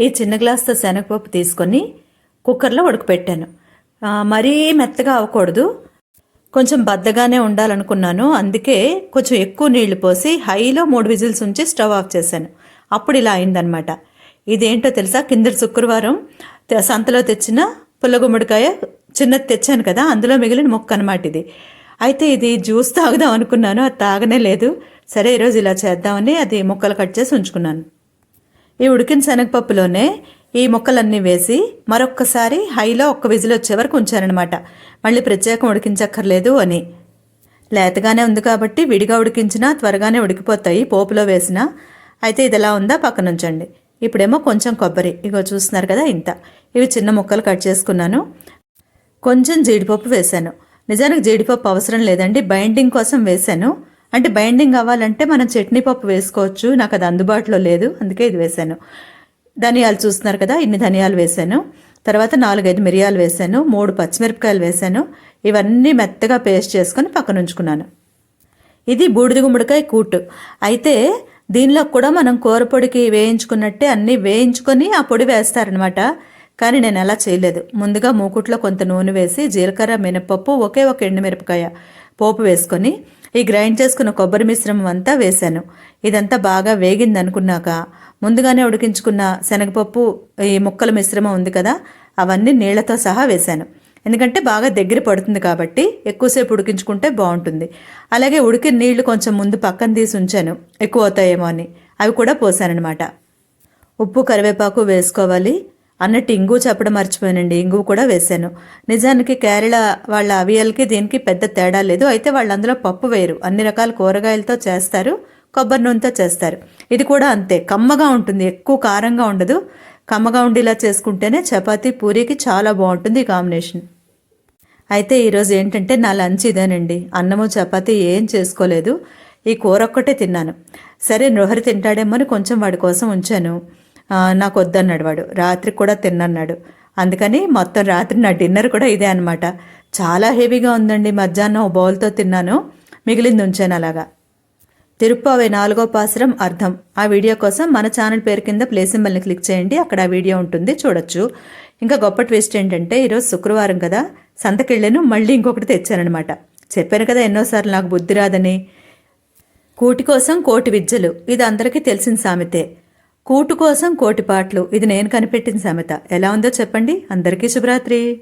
ఈ చిన్న గ్లాస్తో శనగపప్పు తీసుకొని కుక్కర్లో ఉడకపెట్టాను. మరీ మెత్తగా అవ్వకూడదు. కొంచెం బద్దగానే ఉండాలనుకున్నాను. అందుకే కొంచెం ఎక్కువ నీళ్ళు పోసి హైలో మూడు విజిల్స్ ఉంచి స్టవ్ ఆఫ్ చేశాను. అప్పుడు ఇలా అయిందనమాట ఇదేంటో తెలుసా? కింద శుక్రవారం తె- సంతలో తెచ్చిన పుల్లగుమ్మడికాయ చిన్నది తెచ్చాను కదా అందులో మిగిలిన మొక్క అనమాట ఇది. అయితే ఇది జ్యూస్ తాగుదాం అనుకున్నాను అది తాగనే లేదు. సరే ఈరోజు ఇలా చేద్దామని అది ముక్కలు కట్ చేసి ఉంచుకున్నాను. ఈ ఉడికిన శనగపప్పులోనే ఈ ముక్కలన్నీ వేసి మరొక్కసారి హైలో ఒక్క విజిల్ వచ్చే వరకు ఉంచారనమాట మళ్ళీ ప్రత్యేకం ఉడికించక్కర్లేదు అని. లేతగానే ఉంది కాబట్టి విడిగా ఉడికించినా త్వరగానే ఉడికిపోతాయి పోపులో వేసినా. అయితే ఇది ఎలా ఉందా పక్కన ఉంచండి ఇప్పుడేమో కొంచెం కొబ్బరి. ఇగో చూస్తున్నారు కదా ఇంత. ఇవి చిన్న ముక్కలు కట్ చేసుకున్నాను. కొంచెం జీడిపప్పు వేశాను. నిజానికి జీడిపప్పు అవసరం లేదండి. బైండింగ్ కోసం వేశాను. అంటే బైండింగ్ అవ్వాలంటే మనం చట్నీ పప్పు వేసుకోవచ్చు. నాకు అది అందుబాటులో లేదు. అందుకే ఇది వేశాను. ధనియాలు చూస్తున్నారు కదా ఇన్ని ధనియాలు వేశాను. తర్వాత నాలుగైదు మిరియాలు వేశాను. మూడు పచ్చిమిరపకాయలు వేశాను. ఇవన్నీ మెత్తగా పేస్ట్ చేసుకొని పక్కన ఉంచుకున్నాను. ఇది బూడిద గుమ్మడికాయ కూటు. అయితే దీనిలో కూడా మనం కూర పొడికి వేయించుకున్నట్టే అన్నీ వేయించుకొని ఆ పొడి వేస్తారనమాట కానీ నేను అలా చేయలేదు. ముందుగా మూకుట్లో కొంత నూనె వేసి జీలకర్ర మినపప్పు ఒకే ఒక ఎండుమిరపకాయ పోపు వేసుకొని ఈ గ్రైండ్ చేసుకున్న కొబ్బరి మిశ్రమం అంతా వేశాను. ఇదంతా బాగా వేగింది అనుకున్నాక ముందుగానే ఉడికించుకున్న శనగపప్పు ఈ ముక్కల మిశ్రమం ఉంది కదా అవన్నీ నీళ్ళతో సహా వేశాను. ఎందుకంటే బాగా దగ్గర పడుతుంది కాబట్టి ఎక్కువసేపు ఉడికించుకుంటే బాగుంటుంది. అలాగే ఉడికిన నీళ్ళు కొంచెం ముందు పక్కన తీసి ఉంచాను. ఎక్కువ అవుతాయేమో అని. అవి కూడా పోసానన్నమాట. ఉప్పు కరివేపాకు వేసుకోవాలి. అన్నట్టు ఇంగు చెప్పడం మర్చిపోయానండి. ఇంగు కూడా వేశాను. నిజానికి కేరళ వాళ్ళ అవియల్కి దీనికి పెద్ద తేడా లేదు. అయితే వాళ్ళు అందులో పప్పు వేయరు అన్ని రకాల కూరగాయలతో చేస్తారు. కొబ్బరి నూనెతో చేస్తారు. ఇది కూడా అంతే. కమ్మగా ఉంటుంది. ఎక్కువ కారంగా ఉండదు. కమ్మగా ఉండేలా చేసుకుంటేనే చపాతీ పూరీకి చాలా బాగుంటుంది ఈ కాంబినేషన్. అయితే ఈరోజు ఏంటంటే నా లంచ్ ఇదేనండి. అన్నము చపాతీ ఏం చేసుకోలేదు. ఈ కూర ఒక్కటే తిన్నాను. సరే నృహరి తింటాడేమో అని కొంచెం వాడి కోసం ఉంచాను. నాకు వద్దన్నాడు వాడు. రాత్రి కూడా తిన్నన్నాడు. అందుకని మొత్తం రాత్రి నా డిన్నర్ కూడా ఇదే అనమాట చాలా హెవీగా ఉందండి. మధ్యాహ్నం బౌల్తో తిన్నాను. మిగిలింది ఉంచాను అలాగా. తిరుప్పావే నాలుగో పాసరం అర్థం. ఆ వీడియో కోసం మన ఛానల్ పేరు కింద ప్లే సింబల్ని క్లిక్ చేయండి. అక్కడ ఆ వీడియో ఉంటుంది. చూడొచ్చు. ఇంకా గొప్ప ట్విస్ట్ ఏంటంటే ఈరోజు శుక్రవారం కదా. సంతకెళ్ళాను. మళ్ళీ ఇంకొకటి తెచ్చానమాట చెప్పాను కదా ఎన్నోసార్లు నాకు బుద్ధి రాదని. కూటి కోసం కోటి విద్యలు. ఇది అందరికీ తెలిసిన సామెతే. కూటు కోసం కోటిపాట్లు ఇది నేను కనిపెట్టిన సామెత. ఎలా ఉందో చెప్పండి. అందరికీ శుభరాత్రి.